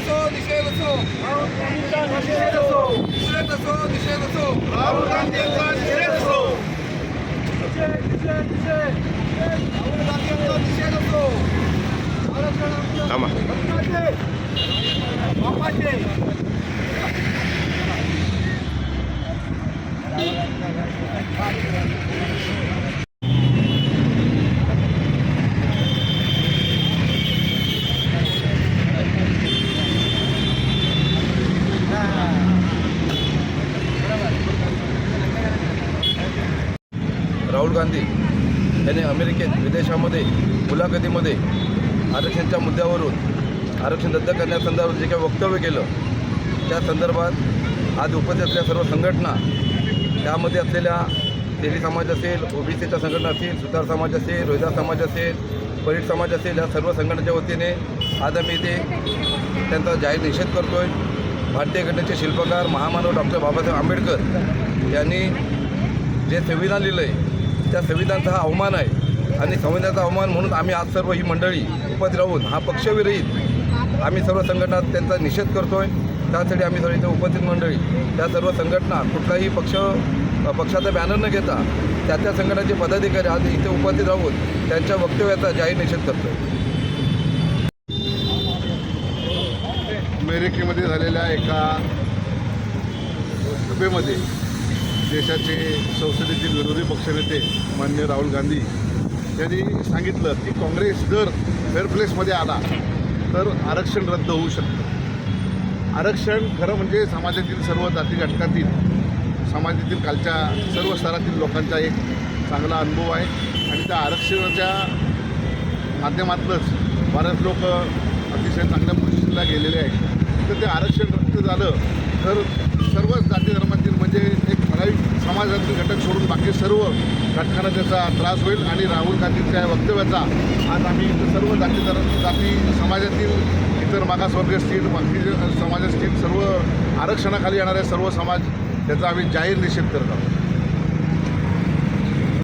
असो निषेध असो निषेध असो निषेध असो राहुल गांधींचा निषेध असो राहुल गांधींचा निषेध असो थांबा बापाचे राहुल गांधी यांनी अमेरिकेत विदेशामध्ये मुलाखतीमध्ये आरक्षणच्या मुद्द्यावरून आरक्षण रद्द करण्यासंदर्भात जे काही वक्तव्य केलं त्या संदर्भात आज उपस्थित असलेल्या सर्व संघटना त्यामध्ये असलेल्या तेली समाज असेल ओबीसीच्या संघटना असतील सुतार समाज असेल रोहिदास समाज असेल परीट समाज असेल या सर्व संघटनेच्या वतीने आज आम्ही इथे त्यांचा जाहीर निषेध करतो आहे भारतीय घटनेचे शिल्पकार महामानव डॉक्टर बाबासाहेब आंबेडकर यांनी जे संविधान लिहिलं आहे त्या संविधानाचा हा अवमान आहे. आणि संविधानाचा अवमान म्हणून आम्ही आज सर्व ही मंडळी उपस्थित राहून हा पक्षविरहित आम्ही सर्व संघटना त्यांचा निषेध करतो आहे त्यासाठी आम्ही सर्व इथे उपस्थित मंडळी त्या सर्व संघटना कुठलाही पक्ष पक्षाचा बॅनर न घेता त्या त्या संघटनाचे पदाधिकारी आज इथे उपस्थित राहून त्यांच्या वक्तव्याचा जाहीर निषेध करतो अमेरिकेमध्ये झालेल्या एका सभेमध्ये देशाचे संसदेतील विरोधी पक्षनेते मान्य राहुल गांधी यांनी सांगितलं की काँग्रेस जर फेअर प्लेसमध्ये आला तर आरक्षण रद्द होऊ शकतं. आरक्षण खरं म्हणजे समाजातील सर्व जाती घटकातील समाजातील कालच्या सर्व स्तरातील लोकांचा एक चांगला अनुभव आहे. आणि त्या आरक्षणाच्या माध्यमातूनच बऱ्याच लोक अतिशय चांगल्या पोझिशनला गेलेले आहेत. तर ते आरक्षण रद्द झालं तर सर्वच जाती धर्मातील म्हणजे एक समाजातील घटक सोडून बाकी सर्व घटकांना त्याचा त्रास होईल आणि राहुल गांधींच्या वक्तव्याचा आज आम्ही इथं सर्व जाती जाती समाजातील इतर मागासवर्गीय असतील बाकी समाज असतील सर्व आरक्षणाखाली येणारे सर्व समाज त्याचा आम्ही जाहीर निषेध करत आहोत.